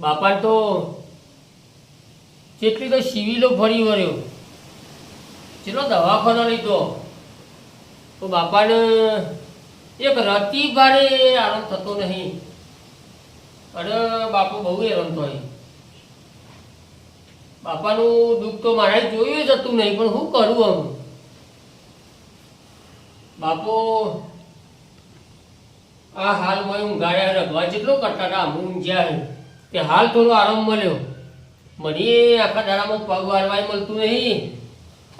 બાપા તો કેટલી તો સિવિલો ફરી વળ્યો. ચેટલો દવાખાનો લીધો. તો બાપાને એક રતી ભારે આરામ થતો નહીં. અને બાપુ બહુ હેરાન થાય. બાપાનું દુઃખ તો મારે જોયું જ હતું નહીં, પણ શું કરું આમ બાપો, આ હાલમાં હું ઊંઘાડ્યા રગવા જેટલો કરતા હતા હું ઊંઘ્યા. તે હાલ થોડો આરામ મળ્યો. મને આખા દાડામાં પગ વારવાય મળતું નહીં.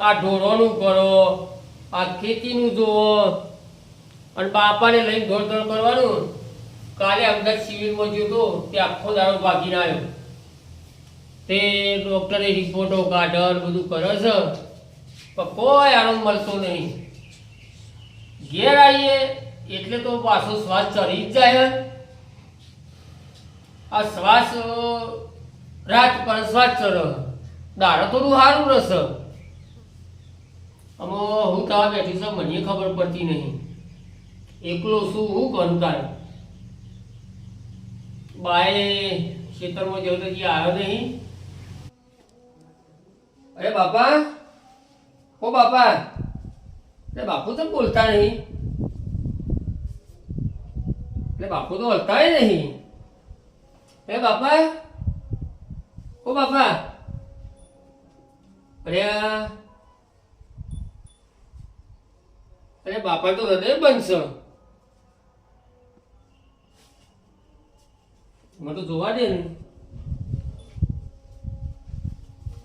આ ઢોરોનું કરો, આ ખેતીનું જુઓ. અને બાપાને લઈને દોડ કરવાનું. કાલે અમદાવાદ શિબિરમાં ગયો તો તે આખો દાડો ભાગીને આવ્યો. તે ડોક્ટરે રિપોર્ટો કાઢે બધું કરે છે. પણ કોઈ આરામ મળતો નહીં. ઘેર આવીએ એટલે તો પાછો શ્વાસ ચડી જ જાય આ શ્વાસ રાત પર શ્વાસ ચડે. દાડો થોડું સારું રહેશે. આમાં હું ત્યાં બેઠી છું, મને ખબર પડતી નહીં. એકલો શું હું કરું બાય ખેતરમાં હજી આવ્યો નહીં. અરે બાપા? ઓ બાપા. અરે બાપુ તો બોલતા નહીં. એટલે બાપુ તો હલતા નહીં. અરે બાપા? ઓ બાપા. અરે અરે બાપા તો હૃદય બનશે. મને તો જોવા દે ને.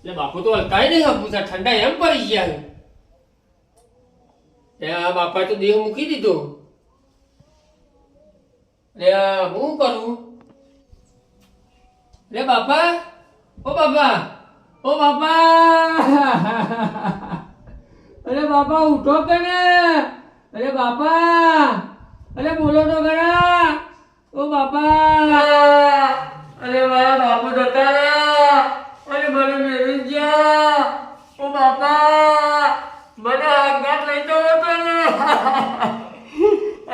એટલે બાપુ તો હલકાય નહીં હપુસા ઠંડા એમ પડી ગયા આ બાપા તો દેહ મૂકી દીધો. એટલે હું કરું? રે બાપા, ઓ બાપા ઓ બાપા. અરે બાપા, ઉઠો કે ને અરે બાપા, અરે બોલો તો ખરા ઓ બાપા. અરે મારા બાપુ જતા રહ્યા. મને મેળવી ગયા. ઓ બાપા મને આઘાત લઈ જવો હતો ને.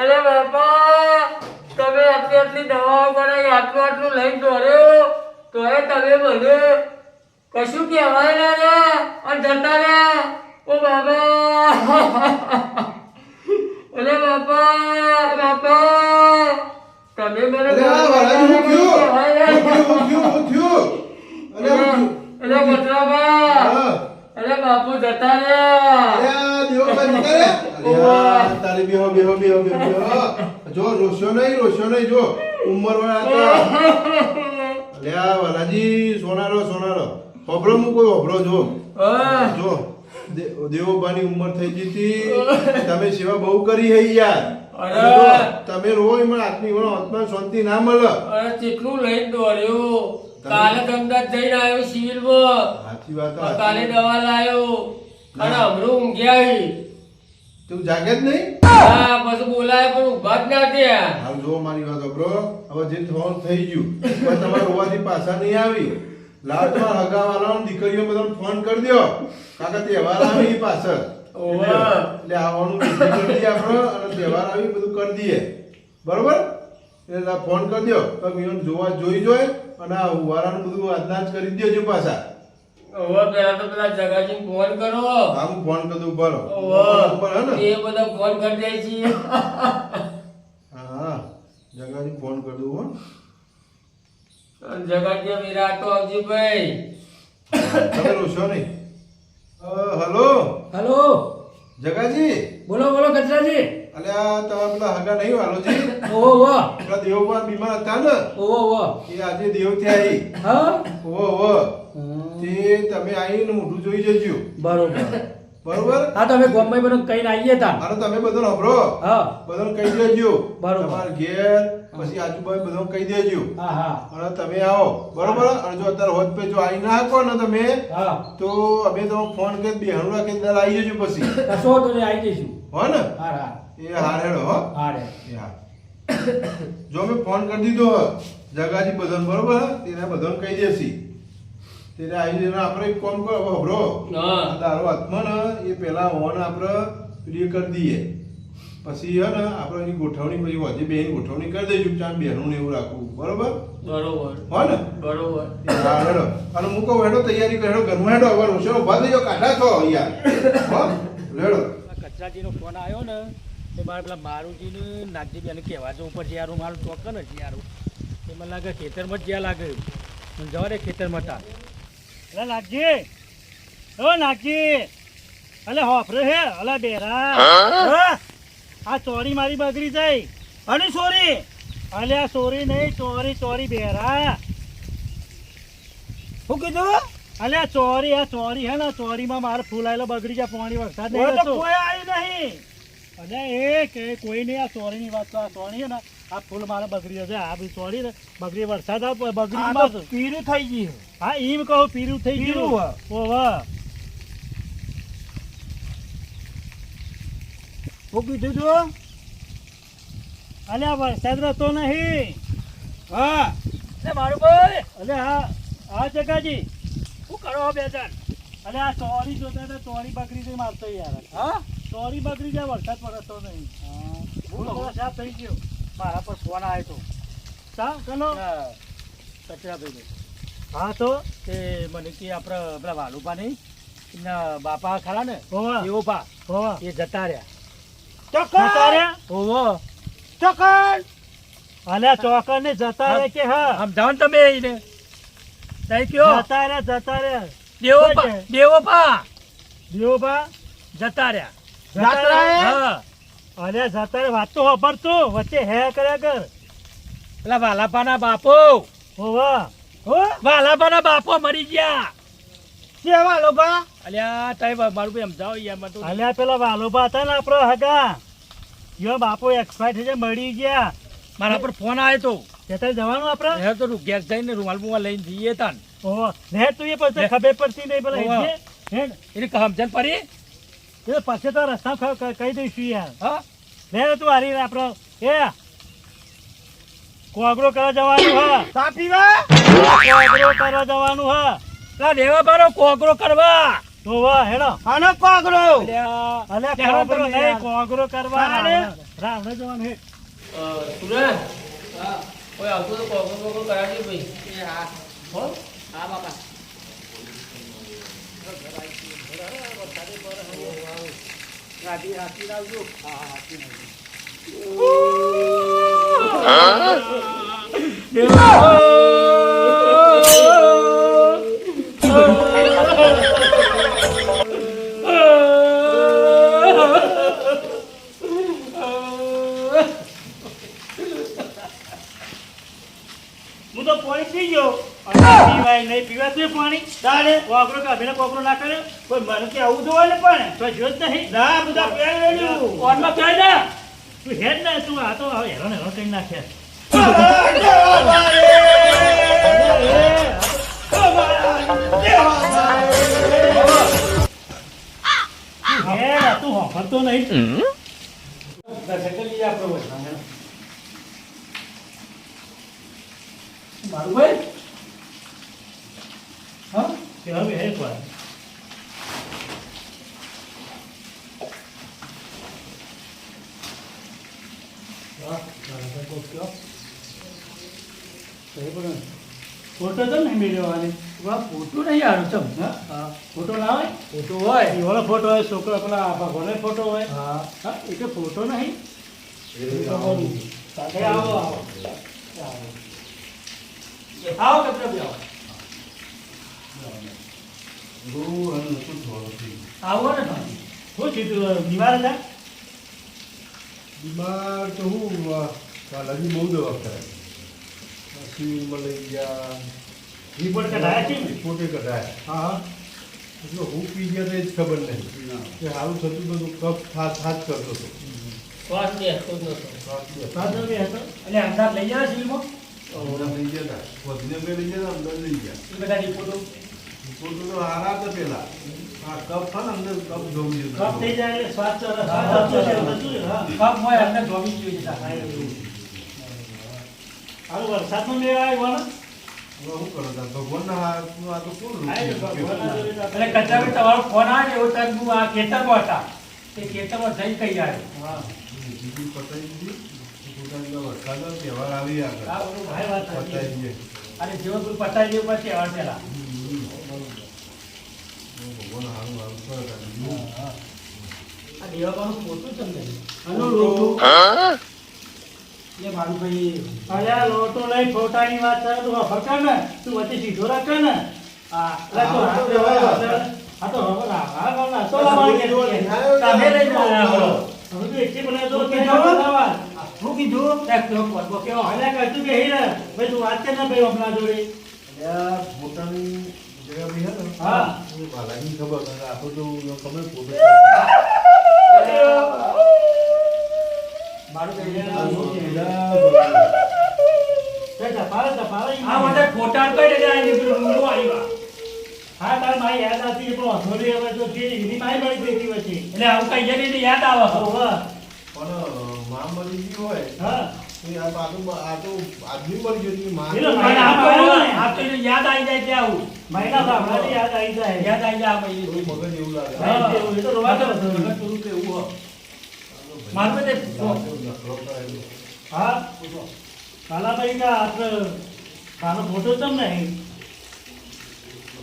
અરે બાપા તમે આટલી આટલી દવાઓ કરાવી આટલું આટલું લઈ દોર્યો તો એ તમે મને કશું કહેવાય ના? રે અને જતા રહ્યા ઓ બાપા. અરે બાપા બાપા તમે મને અરે આ વાલાજી હું થયું? હું થયું? હું થયું? હું થયું? અરે હું થયું? અરે બચરાબા હા. અરે બાપુ જતા આ તારી બેહો, બેહો, બેહો, બેહો. જો રોસ્યો નહીં રોસ્યો નહીં જો. ઉંમર વાળા આ વાલાજી સોનારો સોનારો. હોભળો હું કોઈ હોભળો જો. જો દેવોબાની ઉંમર થઈ ગઈ હતી. તમે સેવા બહુ કરી હઈ યાર. અરે. તમે રો એમાં આત્મી વણો આત્મા શાંતિ ના મળે. અરે કેટલું લઈને દોડ્યો? કાલે અમદાવાદ જઈને આવ્યો સિવિલમાં. સાચી વાત. કાલે દવા લાયો. અને હમણાં ઊંઘ્યા તું જાગે જ નહીં? હા પછી બોલાય પણ ઊભા જ ના થયા. હાલ જો મારી વાત બ્રો હવે જે થવાનું થઈ ગયું પણ તમારે રોવાથી પાછા નહીં આવી. લાવ તમારા હગાવાળાને દીકરીઓ બધાને ફોન કરી દો કાકા તહેવાર આવી પાછળ. એટલે આવવાનું કરી દઈએ આપણે અને તહેવાર આવી બધું કરી દઈએ. બરોબર? એટલે ફોન કરી દો તો મિયોને જોવા જોઈ જોય અને આ વારાનું બધું આજના જ કરી દેજો પાછા. હવે પેલા તો પેલા જગાજી ફોન કરો. હા હું ફોન કરી દઉં બરો ઉપર હે ને? એ બધા ફોન કરી દે છે. હા જગાજી ફોન કરી દઉં હો જગાજી વિરાટ તો આવજી ભાઈ. તમે રોશો નહીં? હલો? હલો? જગાજી? બોલો બોલો કચરાજી અલ્યા તમારા પેલા હગા નહીં વાલોજી ઓહો ઓહો. પેલા પણ બીમાર હતા ને? ઓહો ઓહો. એ આજે દેવ ત્યાં આવી. હા? ઓહો ઓહો. તે તમે આવીને ઊંધું જોઈ જજો. બરોબર. બરોબર? હા તમે ગોમભાઈ બધું કઈ આવીએ તા અને તમે બધો હભરો હા. બધો કહી દેજો. બરોબર. તમાર ઘેર પછી આજુબાજુ બધો કહી દેજો. હા હા. અને તમે આવો. બરોબર? અને જો અત્યારે હોત પે જો આવી ના શકો ને તમે હા. તો અમે તો ફોન કરી બેહણું રાખી ત્યારે આવી જજો પછી. કશો તો ને આવી જઈશું. હો ને? હા હા. એ હારે હેડો હો. હારે હા. જો મેં ફોન કરી દીધો જગાજી બધાને બરોબર એને બધો કહી દેસી ત્યારે આવી જઈને આપણે એક કોમ કરો હવે હભરો. હા. તારો દારૂ હાથમાં ને એ પેલા ઓન આપણે પ્રિય કરી દઈએ. પછી હે ને આપણે એની ગોઠવણી પછી વધે બેન ગોઠવણી કરી દઈશું ચાર બેનું ને એવું રાખવું. બરોબર? બરોબર. હો ને? બરોબર. હા, હેડો. અને મૂકો હેડો તૈયારી કરો હેડો ઘરમાં હેડો હવે રોશનો ઊભા થઈ જાઓ કાઢા છો યાર. હો? હેડો. કચરાજીનો ફોન આવ્યો ને એ મારે પેલા મારુજીને નાગજી બેને કહેવા જવું પડશે યાર મારું ચોક્કસ જ યાર. એ મને લાગે ખેતરમાં જ જ્યાં લાગે મને જવા દે ખેતરમાં તા. અલે નાગજી. ઓ નાગજી. અલે હોફરે હે અલે બેરા. આ ચોરી મારી બગડી જાય. અને ચોરી અલે આ ચોરી નહીં ચોરી ચોરી બેરા. શું કીધું? અલે આ ચોરી આ ચોરી હે ને ચોરીમાં મારે ફૂલાયેલો બગડી જાય પાણી વરસાદ નહીં કોઈ આવ્યું નહીં. અલે એ કે કોઈ નહીં આ ચોરીની વાત તો આ ચોરી હે ને. આ ફૂલ મારે બગડી જશે આ બી ચોરી ને બગડી વરસાદ આવે બગડી પીરું થઈ ગયું. હા એમ કહું પીરું થઈ પીરું ગયું હે. ઓ વાહ શું કીધું તું અલે આ વરસાદ રહેતો નહીં. હા. અલે મારું ભાઈ અલે હા હા જગાજી. શું કરો બે જણ અલે આ ચોરી જોતા તો ચોરી બગડી જઈ મારતો યાર. હા? ચોરી બગડી જાય વરસાદ પડતો નહીં. હા. ભૂલ. વરસાદ થઈ ગયો. મારા પર ફોન આવ્યો હતો. કનો કચરા હા તો? તે મને કે આપણે પેલા વાલુપા એમના બાપા ખરા ને એવો પા એ જતા રહ્યા. ઓવો ચોકન અલ્યા ચોકર ને જતા રહ્યા કે હા? સમજાવો તમે એને. તઈ કયો? જતા રહ્યા જતા રહ્યા. દેવો પા દેવો પા દેવો પા જતા રહ્યા. જતા રહ્યા? રહ્યા અલ્યા જતા રહ્યા વાત તો વાપરતું વચ્ચે હે કર્યા કર પેલા વાલાપાના બાપો. ઓવા હો? વાલાપાના બાપો મરી ગયા. કે લોબા અલ્યા તઈ મારું ભાઈ સમજાવો યાર મને તો અલ્યા પેલા વાલોબા હતા ને આપણો હગા. યો બાપો એક્સપાયર થઈ જાય મળી ગયા. મારા પર ફોન આવ્યો તો. ત્યાં જવાનું આપણે? હે તો ગેસ જઈને રૂમાલ બુમાલ લઈને જઈએ તાન. ઓહો ને તું એ પછી ખબર પડતી નહીં પેલા હે. એને સમજણ પડી એ પછી તો રસ્તા કહી દઈશું યાર. હા? લે તું હારી આપણો એ. કોગરો કરવા જવાનું હા. ચા પીવા કોગરો કરવા જવાનું હા. લા દેવા બારો કોગરો કરવા. તો હેડો. આનો કોગરો અલ્યા કોગરો નહીં કોગરો કરવા? રાવણ જવાનું હે. સુરેશ? કોઈ આવતું તો કોકો કોકો કરાવજો ભાઈ. હો. હું? વરસાદે ગાડી હાથી લાવજો હા? હાથી લાવજો કોગરો કાઢીને કોકરો ના કરે. કોઈ મને કે આવું જોવે ને પણ તો જો નહીં. ના બધા કોનમાં કહી દે? તું હેડ ને, તું આ તો હવે હેરાન હેરાન કરી નાખે. મારું ભાઈ? હા કેવા બે એક વાર ફોટો તો નહીં મેળવવાની. ફોટો નહીં આવ્યો ચમ હા. ફોટો ના હોય ફોટો હોય. એ વાળો ફોટો હોય છોકરો પેલા ભગવાનનો ફોટો હોય. હા. હા એ તો ફોટો નહીં. આવો. આવો આવો. આવો. બી આવો ગુરુ અને નતું થોડું થઈ ગયું. આવો ને ભાઈ? શું થયું બીમાર હતા? બીમાર તો હું કાલાજી બહુ દવા સિવિલમાં લઈ ગયા રિપોર્ટ કઢાયા છે? ને રિપોર્ટે કઢાયા. હા હા. એટલે હું પી ગયા તો એ જ ખબર નહીં. કે સારું થતું બધું કફ થાત થાત કરતો હતો શ્વાસ બેસતો જ નતો. શ્વાસ બી હતો. એટલે અંદાજ લઈ ગયા સિવિલમાં લઈ ગયા હતા. વધને લઈ ગયા હતા, અંદર લઈ ગયા. બધા રિપોર્ટો? રિપોર્ટ તો હારા પેલા. આ કફ પણ ને અંદર કફ જોવું જોઈએ કફ થઈ જાય એટલે સ્વાદ. કપ હોય અંદર જોવી જોઈએ. હારું વરસાદનો મેળ આવ્યો ને? તમારો ફોન આવે એવો ટાઈમ હું આ ખેતરમાં હતા. એ ખેતરમાં જઈ કઈ આવ્યો. વરસાદનો તહેવાર આવી આગળ. દઈએ. અને જેવો બધું પતાવી પછી આવડ પેલા ભગવાન હારું હારું કરે તાર બીજું. આ દેવાબાનું પોતું છે ને આનો લોટો. ભાઈ લઈ ખોટાની વાત કરે તું ફરકા ને તું વચ્ચે સીધો રાખે ને આ તો આ તો દેવાય. આ તો હવે હા ના ના તો આ લાવવાની બોલી જોવા હતી. નિહાળ્યો તમે લઈ જાઓ હવે. હવે તો એકથી બનાવ્યો તો શું ક્યાં કીધું? બનાવવા? શું કીધું એક તો કોટકો કેવો હાલ્યા કરતું કે હીરા ભાઈ તું વાત કે ના ભાઈ હમણાં જોડે પોતાની હે ને? હા. એ ખબર કારણ તો ખબર પોતે ફોટા કઈ દે આ પેલું રૂડો આવ્યા હા તાર મારી યાદ આવતી પણ અધોરી હવે તો જે એની મારી મળી હતી વચ્ચે એટલે આવું કઈ યાદ આવે હોવા પણ મામ ગઈ હોય હા યાદ આવી. જાય ત્યાં સાંભળાથી યાદ આવી જાય યાદ આવી જાય મગજ એવું લાગે. એ તો રોવા મગજ એવું મારું. હા? કાલાભાઈ કા આપણે તારો ફોટો ચમ નહીં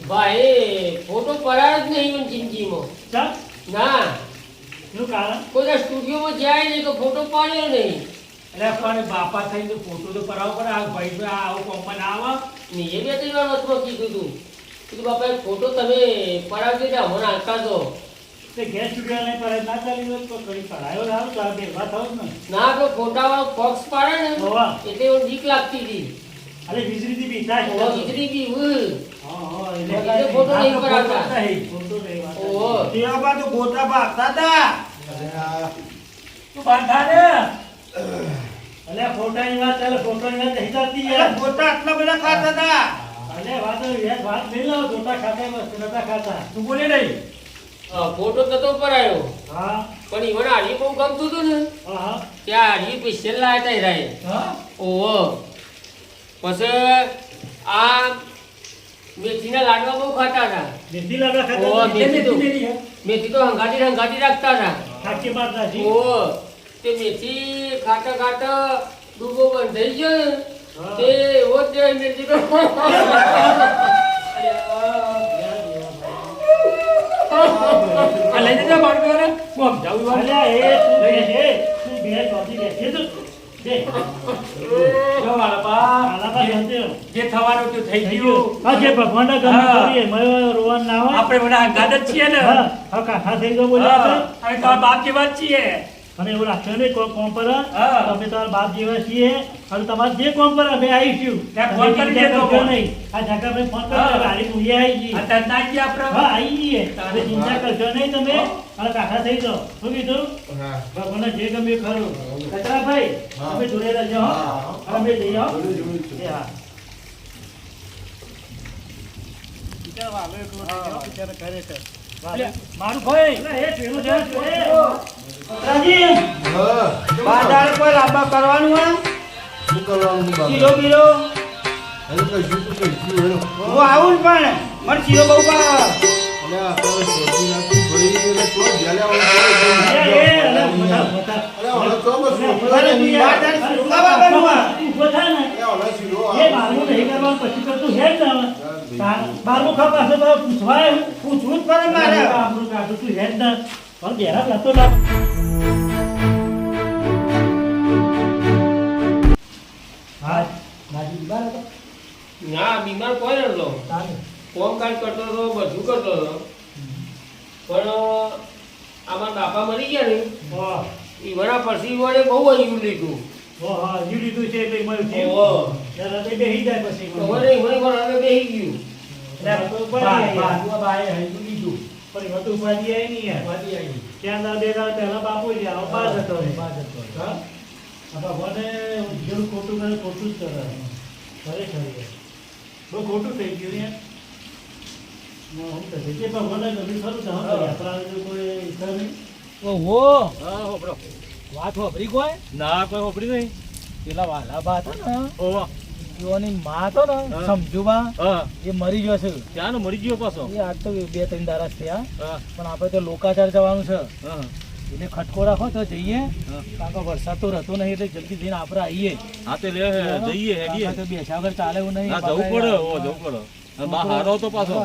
ભાઈ ફોટો પડાયો જ નહીં મને જિંદગીમાં. ચમ ના. એનું કારણ? કોઈ સ્ટુડિયોમાં જાય નહીં તો ફોટો પાડ્યો નહીં. એટલે પણ બાપા થઈને ફોટો તો કરાવો પડે આ ભાઈ તો આ આવું કોમમાં ના આવે. મેં બે ત્રણ વાર વસ્તુ કીધું તું કીધું બાપા ફોટો તમે પડાવજો એટલે અમને હાલતા તે ગેસ સ્ટુડિયો નહીં પડે ના ચાલી હોય તો કરી પડાયો સારું તો આ ભેગા થાવ ને. ના આપણે ફોટાવાળો ફોક્સ પાડે ને એટલે એવું બીક લાગતી હતી. અરે વીજળીથી બીતા છે. વીજળી બી ઉહ. હા, હા, એટલે એટલે ફોટો નહીં પડાવતા. ફોટો નહીં, ફોટો નહીં વાત. ઓહો. દેવાબા તો ગોટા ભાગતા હતા અરે બાંધા ને. અલ્યા ફોટાની વાત ચાલે ફોટાની વાત નહીં ચાલતી યાર. ફોટા આટલા બધા ખાતા હતા અલે વાત યાર વાત નહીં લાવ ફોટા ખાતા મસ્ત નતા ખાતા. તું બોલે નહીં હા, તો નતો આવ્યો. હા. પણ ઈવન હારી બહુ ગમતું હતું ને. હા હા. ત્યાં હારી પૈસા લાયા હતા હીરાએ. હા? ઓહો. પછી આ મેથીના લાડવા બહુ ખાતા હતા મેથી લાડવા ખાતા મેથી તો- મેથી તો હંગાતી હંગાતી રાખતા હતા ખાકી મારતા જી. ઓહો. તે મેથી ખાટા ખાટા ડૂબો બંધ થઈ ગયો તે એવો જ જાય મેથી તો લઈ જજો બાળકોને. હું આમ અલ્યા, એ તું બે છે. તું બે ચોથી બે છે તું. બે. જો વાળપા, વાળપા જે- સમજ્યો. જે થવાનું તે થઈ થઈ ગયું ગયું. હા, જે ભગવાનના ગમે હા. કરીએ, મય રોવાનું ના હોય. આપણે બધા ગાદ છીએ ને બાપ જેવા છીએ અને એવું રાખશો ને કોઈ કોમ પર અમે તમારા બાપ જેવા છીએ અને તમારે જે કોમ પર અમે આવીશું. ફોન કરી દેજો નહીં. આ જગાભાઈ ફોન કરો ગાડી મૂકી આવી ગઈ. આ તને ના આપણે હા આવી જઈએ તારે ચિંતા કરશો નહીં તમે. અને કાકા થઈ જાઓ. શું કીધું? હા. ભગવાનને જે ગમે ખરું કચરા ભાઈ તમે જોડે રહેજો હા. અમે જઈએ આવો હા એટલે મારું ભાઈ. એ પેલું છે, એ. બાજાર પર લાંબા કરવાનું હોય? શું કરવાનું કિલો કિલો. હું આવું પણ. મને કિલો બહુ કરવાનું, પછી કરતું છે જ બારમું ખા પાછું તો પૂછવાય, પૂછવું જ પડે મારે. આપણું કાઢું તું છે જ પણ બેરા લાગતો લાગ. હા, નાજી બીમાર હતો? ના બીમાર કોઈ નતો કોમ કામકાજ કરતો હતો બધું કરતો હતો. પણ આમાં બાપા મરી ગયા ને. ઈવના પછી વડે બહુ આવ્યું લીધું ઓહ, હા, લીધું છે એટલે મળ્યું છે. ઓહો. ત્યારે તે જાય પછી. હવે બેસી ગયું તો ઉપાધિ બાએ હજુ લીધું પણ તો ઉપાધિ આવી નહીં યાર. આવી ત્યાં ના બે દાડા પહેલા બાપુ જ આવો હા? આ ભગવાને જેવું ખોટું કરે ખોટું જ કરે ખરેખર. બહુ ખોટું થઈ ગયું યાર ભગવાને ખરું તો હા, કોઈ ઈચ્છા નહીં. ઓહો હા હોબળો વાત હોબળી કોઈ? ના કોઈ હોબળી નહીં. પેલા વાલા બા હતા ને માં તો એ મરી ગયો છે. ત્યાંનો મરી ગયો પાછો? એ આજ તો બે ત્રણ થયા. પણ આપણે તો લોકાચાર જવાનું છે. એટલે ખટકો રાખો તો જઈએ. કારણ વરસાદ તો રહેતો નહીં એટલે જલ્દી જઈને આપણે આવીએ. હા તે જઈએ હેડીએ. કારણ કે વગર ચાલે એવું નહીં. જવું પડે ઓ જવું પડે. બા હારો તો પાછો.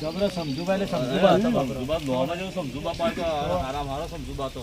જબરો સમજુબા એટલે સમજુબા સમજુબા નોમાં જેવું સમજુબા પાછો. હારા મારો સમજુબા તો.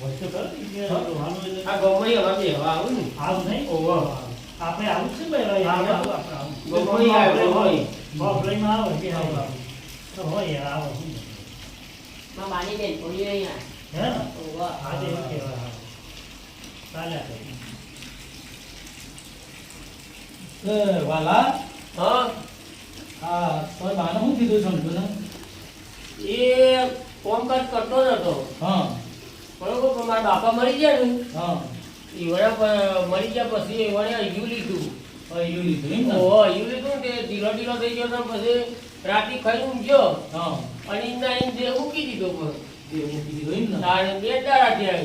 આવું આવું. તો હોય આવો છે? માં માની બેન થોડી અહીંયા. હે? ઓવા કહેવાય હા. ચાલ્યા કરે. એ વાલા? હા. હા તો બાને શું કીધું સમજો ને એ કામકાજ કરતો જ હતો. હા. બરોબર પણ મારા બાપા મરી ગયા ને હા. વળ્યા મરી ગયા પછી એ વળ્યા યુ લીધું. એવું લીધું એમ ઓહો લીધું તે ઢીલો ઢીલો થઈ ગયો તો પછી રાતે ખાઈ ઊંઘ્યો. હા. અને એને જે મૂકી દીધો પણ એવું મૂકી દીધું એમ ને? તારે બે દાડા થયા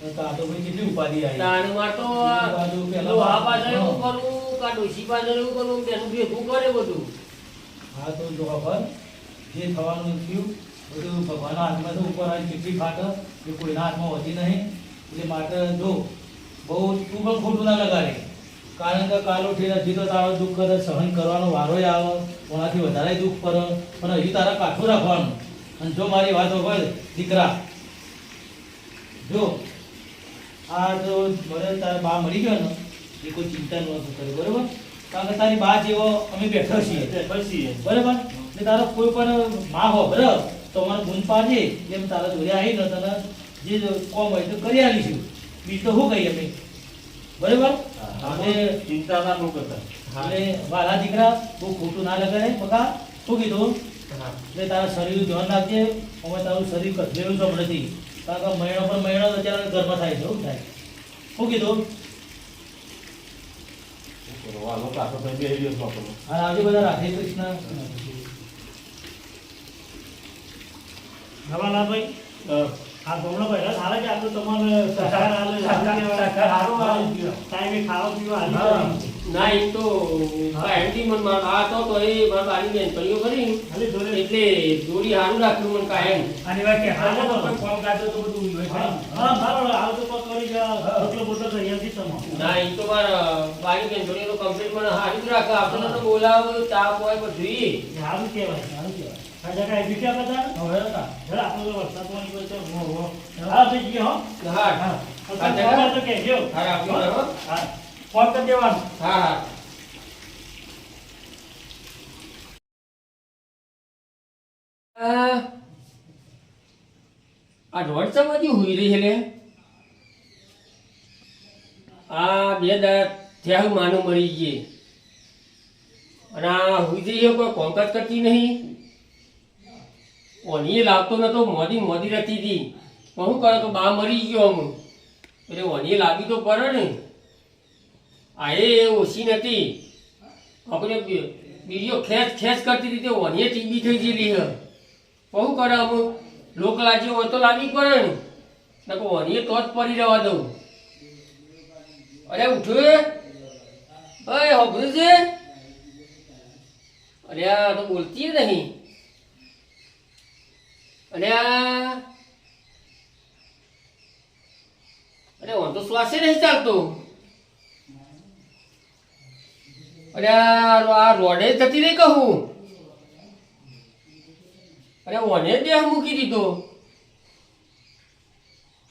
તો તો ભાઈ કેટલી ઉપાધિ આવી? તારે માં તો લોહા પાછળ એવું કરવું કાં ડોશી પાછળ એવું કરવું તેનું ભેગું કરે બધું. હા તો જો ખબર જે થવાનું થયું બધું ભગવાનના હાથમાં તો ઉપર આવી કેટલી ફાટ એ કોઈના હાથમાં હોતી નહીં. એટલે માટે જો બહુ તું પણ ખોટું ના લગાડે. કારણ કે કાલો ઠેર હજી તો તારો દુઃખ કરે સહન કરવાનો વારો આવે કોણાથી વધારે દુઃખ કરે પણ હજી તારા કાઠું રાખવાનું. અને જો મારી વાત હોય દીકરા જો આ જો મને તારા બા મરી ગયો ને એ કોઈ ચિંતા નહોતું કર્યું બરોબર? કારણ કે તારી બા જેવો અમે બેઠો છીએ. બરાબર? એટલે તારો કોઈ પણ મા હો બરાબર તો મને ગુણ પાડજે એમ તારા જોડે આવી ને તને જે કોમ હોય તો કરી આવીશું બીજું તો શું કહીએ અમે? બરાબર? આપણે ચિંતા ના કરતા. એટલે વાલા દીકરા બહુ ખોટું ના લગાડે બકા શું કીધું? એટલે તારા શરીરનું ધ્યાન રાખજે અમે તારું શરીર કચરેલું તો નથી કારણ કે મહિનો પર મહિનો અત્યારે ગર્ભ થાય છે એવું થાય. શું કીધું? વાલો કાકો હા આવજો બધા રાધે કૃષ્ણ. નવાલા આ આટલું તમારે હારો ટાઈમે ખાવા પીવા. ના એ તો કાયમથી મને મારો આ હતો તો એ મારા બારી બેન કર્યો કરી. એટલે જોડી સારું રાખ્યું મને કાયમ આની વાત કે હાલો તો કોમ કાઢો તો બધું હોય હા મારો આવ તો કોક કરી એટલો બોટલો અહીંયાથી તમો ના એ તો માર બારી બેન તો કમ્પ્લીટ મને સારું જ રાખે. આપણે તો બોલાવ તાપ હોય બધું સારું કહેવાય સારું કહેવાય. આ જગ્યાએ બીજા બધા હવે હતા. જરા આપણો તો વરસાદ પાણી કોઈ તો હો થઈ ગયો હો હા. હા. આ જગ્યા- ખબર તો કહેજો હા રાખજો હો. હા. ફોન કરી દેવાનું. હા હા. આ આ રોડ સમાજી હુઈ રહી છે લે આ બે દાડા ત્યાં માનું મળી ગઈ અને આ હુઈ જઈએ છે કોઈ કોંકત કરતી નહીં? ઓની લાગતો નતો મોદી મોદી રહેતી હતી. પણ શું કરે તો બા મરી ગયો હું. એટલે ઓનીએ લાગી તો પડે ને. આ એ ઓછી નથી. આપણે બીજો ખેંચ ખેંચ કરતી તે ઓનીએ ટીબી થઈ ગયેલી હે. બહુ કરે અમુક લોક લાગ્યો હોય તો લાગી પડે ને. નકર ઓનીએ તો જ પડી રહેવા દઉં. અરે ઉઠો એ. અરે હોભળ્યું છે. અરે આ તો બોલતી નહીં. આ અરે ઓન તો શ્વાસે નહીં ચાલતો? અરે આ રોડે જતી રહી કહું? અરે ઓને દેહ મૂકી દીધો.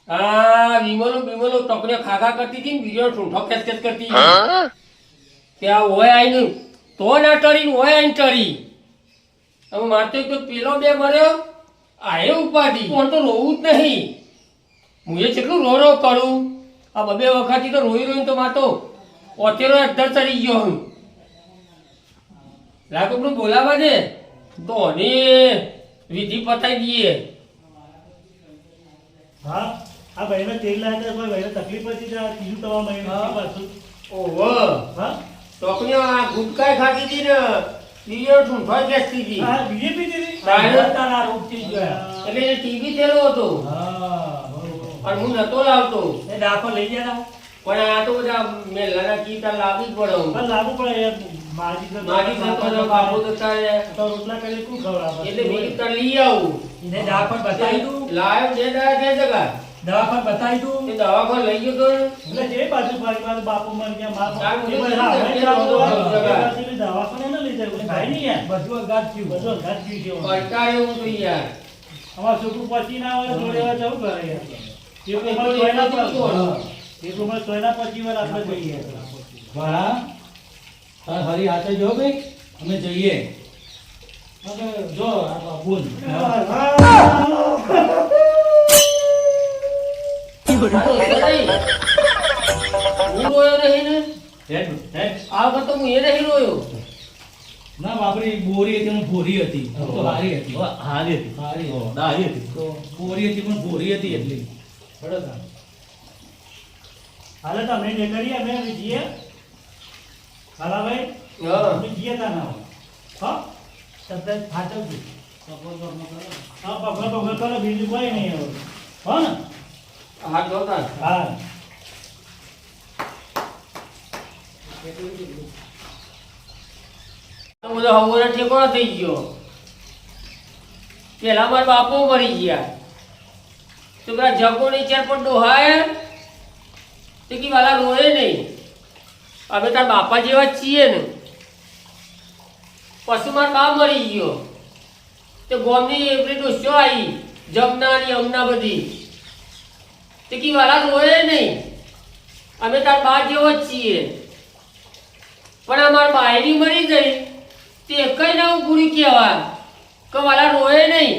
આ વિમલો વિમલો ટકને ખાખા કરતી હતી ને બીજો ઠૂંઠો ખેત ખેત કરતી ત્યાં હોય આવીને તો ના ટરી હોય આવીને ટરી હવે મારતો પેલો બે મર્યો. આ એ ઉપાધિ પણ તો રોવું જ નહીં. હું એ કેટલું રો રો કરું આ બબે વખતથી તો રોઈ રોઈને તો માતો ઓતેરો અડધર ચડી ગયો હું. લાગો પેલું બોલાવા દે. તો ને વિધિ પતાઈ દઈએ. હા આ ભાઈને તેલ લાગે કોઈ ભાઈને તકલીફ હતી તો આ ત્રીજું તમારા મહિને પાછું? ઓહો. હા? ચોકડીઓ આ ગુટકાઈ ખાધી હતી ને બીજો ઠૂંઠો બેસતી હતી. હા બીજે પીધી હતી રૂપથી તારા ગયા. એટલે ટીવી થેલો હતો. હા બરોબર. અને હું નતો લાવતો. એ ડાકો લઈ ગયા પણ આ તો બધા મેલાના કીટા લાવી જ પડે પણ લાગુ પડે માજી તો માજી તો બાબુ તો તારે તો રોટલા કરી કોણ ખવડાવ એટલે મેં કીધું લઈ આવું. એને ડાકો બતાવી દઉં. લાવ્યો જે તે જગા દવાખાને બતાવી દઉં તે દવાખાને લઈ ગયો તો એટલે જે બાજુ મારી પાસે બાપુ મર ગયા પાછી દવાખાને ન લઈ જાય. ભાઈ નહીં યાર. બધું અગાત થયું. બધું અગાત થયું છે. હું તો યાર અમાર છોકરું પછી ના આવે જોડે આવે જવું કરે યાર. એ તો પ્રમાણે સોયના પછી વાર આપણે જઈએ. વાહ તાર હરી હાથે જો ભાઈ અમે જઈએ અને જો આ નહીં. હું રોયો નહીં ને હેડ હેડ આ વખત તો હું એ નહીં રોયો ના બાપરી બોરી હતી ભોરી હતી તો હારી હતી હારી હતી. હારી હારી હતી. તો બોરી હતી પણ ભોરી હતી એટલી બરોબર હાલે તો અમે કરીએ અમે જઈએ. હાલા ભાઈ, હા જઈએ તા ના હો? તમને સાચવજો. હા, પગલો પગલો કરો, બીજું કોઈ નહીં હવે. હો ને? હાથ જોતા હા. તો બધો હવોનો ઠેકોણો થઈ ગયો. પેલા મારા બાપો મરી ગયા. તો પેલા જગોની ચાર પણ ડોહાય તો કે વાલા રોએ નહીં. અમે તાર બાપા જેવા જ છીએ ને. પછી મારા બા મરી ગયો. તો ગોમની પેલી ડોસ્યો આવી જમના ની અમના બધી તો વાળા રોએ નહીં અમે તાર બા જેવો જ છીએ. પણ અમાર બાયરી મરી ગઈ. તે કઈ ના પૂરી કહેવા કે વાળા રોએ નહીં.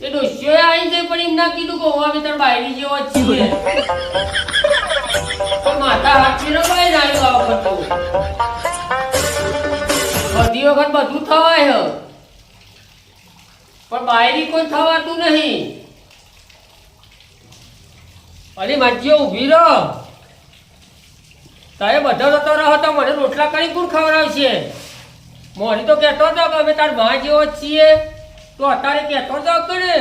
એ ડોસ્યો આવી જાય પણ એમ ના કીધું કે અમે તાર બાયરી જેવો જ છીએ. પણ માતા હાથી રમાય નાની આ વખત બધી વખત બધું થવાય પણ બાયરી કોઈ થવાતું નહીં. અરે માજીઓ ઊભી રહો. તારે બધો જતો રહો તો મને રોટલા કરી કોણ ખવડાવશે? મોરી તો કહેતો હતો કે અમે તાર બા જેવો જ છીએ. તો અત્યારે કહેતો હતો કે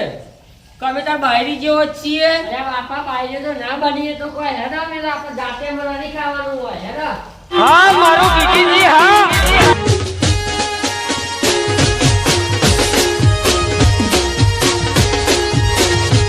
કે અમે તાર બાયરી જેવો જ છીએ. અરે બાપા બાયરી તો ના બનીએ તો કોઈ હેરા અમે આપણે જાતે મળવાની ખાવાનું હોય હેરા હા મારો